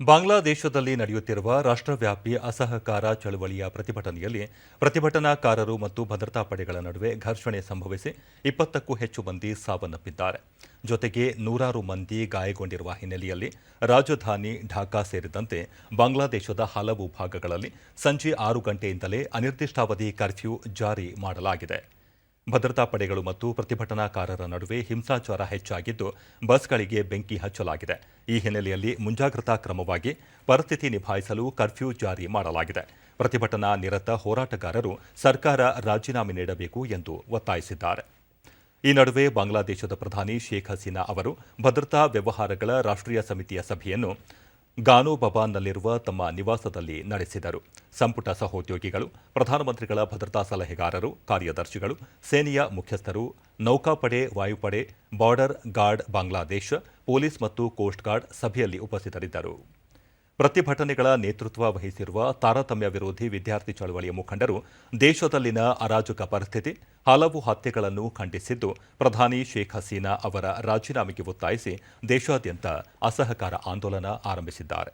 ಬಾಂಗ್ಲಾದೇಶದಲ್ಲಿ ನಡೆಯುತ್ತಿರುವ ರಾಷ್ಟ್ರವ್ಯಾಪಿ ಅಸಹಕಾರ ಚಳವಳಿಯ ಪ್ರತಿಭಟನೆಯಲ್ಲಿ ಪ್ರತಿಭಟನಾಕಾರರು ಮತ್ತು ಭದ್ರತಾ ಪಡೆಗಳ ನಡುವೆ ಘರ್ಷಣೆ ಸಂಭವಿಸಿ ಇಪ್ಪತ್ತಕ್ಕೂ ಹೆಚ್ಚು ಮಂದಿ ಸಾವನ್ನಪ್ಪಿದ್ದಾರೆ. ಜೊತೆಗೆ ನೂರಾರು ಮಂದಿ ಗಾಯಗೊಂಡಿರುವ ಹಿನ್ನೆಲೆಯಲ್ಲಿ ರಾಜಧಾನಿ ಢಾಕಾ ಸೇರಿದಂತೆ ಬಾಂಗ್ಲಾದೇಶದ ಹಲವು ಭಾಗಗಳಲ್ಲಿ ಸಂಜೆ ಆರು ಗಂಟೆಯಿಂದಲೇ ಅನಿರ್ದಿಷ್ಟಾವಧಿ ಕರ್ಫ್ಯೂ ಜಾರಿ ಮಾಡಲಾಗಿದೆ. ಭದ್ರತಾ ಪಡೆಗಳು ಮತ್ತು ಪ್ರತಿಭಟನಾಕಾರರ ನಡುವೆ ಹಿಂಸಾಚಾರ ಹೆಚ್ಚಾಗಿದ್ದು ಬಸ್ಗಳಿಗೆ ಬೆಂಕಿ ಹಚ್ಚಲಾಗಿದೆ. ಈ ಹಿನ್ನೆಲೆಯಲ್ಲಿ ಮುಂಜಾಗ್ರತಾ ಕ್ರಮವಾಗಿ ಪರಿಸ್ಥಿತಿ ನಿಭಾಯಿಸಲು ಕರ್ಫ್ಯೂ ಜಾರಿ ಮಾಡಲಾಗಿದೆ. ಪ್ರತಿಭಟನಾ ನಿರತ ಹೋರಾಟಗಾರರು ಸರ್ಕಾರ ರಾಜೀನಾಮೆ ನೀಡಬೇಕು ಎಂದು ಒತ್ತಾಯಿಸಿದ್ದಾರೆ. ಈ ನಡುವೆ ಬಾಂಗ್ಲಾದೇಶದ ಪ್ರಧಾನಿ ಶೇಖ್ ಹಸೀನಾ ಅವರು ಭದ್ರತಾ ವ್ಯವಹಾರಗಳ ರಾಷ್ಟ್ರೀಯ ಸಮಿತಿಯ ಸಭೆಯನ್ನು ಗಾನೋ ಬಬಾನ್ನಲ್ಲಿರುವ ತಮ್ಮ ನಿವಾಸದಲ್ಲಿ ನಡೆಸಿದರು. ಸಂಪುಟ ಸಹೋದ್ಯೋಗಿಗಳು, ಪ್ರಧಾನಮಂತ್ರಿಗಳ ಭದ್ರತಾ ಸಲಹೆಗಾರರು, ಕಾರ್ಯದರ್ಶಿಗಳು, ಸೇನೆಯ ಮುಖ್ಯಸ್ಥರು, ನೌಕಾಪಡೆ, ವಾಯುಪಡೆ, ಬಾರ್ಡರ್ ಗಾರ್ಡ್ ಬಾಂಗ್ಲಾದೇಶ, ಪೊಲೀಸ್ ಮತ್ತು ಕೋಸ್ಟ್ ಗಾರ್ಡ್ ಸಭೆಯಲ್ಲಿ ಉಪಸ್ಥಿತರಿದ್ದರು. ಪ್ರತಿಭಟನೆಗಳ ನೇತೃತ್ವ ವಹಿಸಿರುವ ತಾರತಮ್ಯ ವಿರೋಧಿ ವಿದ್ಯಾರ್ಥಿ ಚಳವಳಿಯ ಮುಖಂಡರು ದೇಶದಲ್ಲಿನ ಅರಾಜಕ ಪರಿಸ್ಥಿತಿ, ಹಲವು ಹತ್ಯೆಗಳನ್ನು ಖಂಡಿಸಿದ್ದು ಪ್ರಧಾನಿ ಶೇಖ್ ಹಸೀನಾ ಅವರ ರಾಜೀನಾಮೆಗೆ ಒತ್ತಾಯಿಸಿ ದೇಶಾದ್ಯಂತ ಅಸಹಕಾರ ಆಂದೋಲನ ಆರಂಭಿಸಿದ್ದಾರೆ.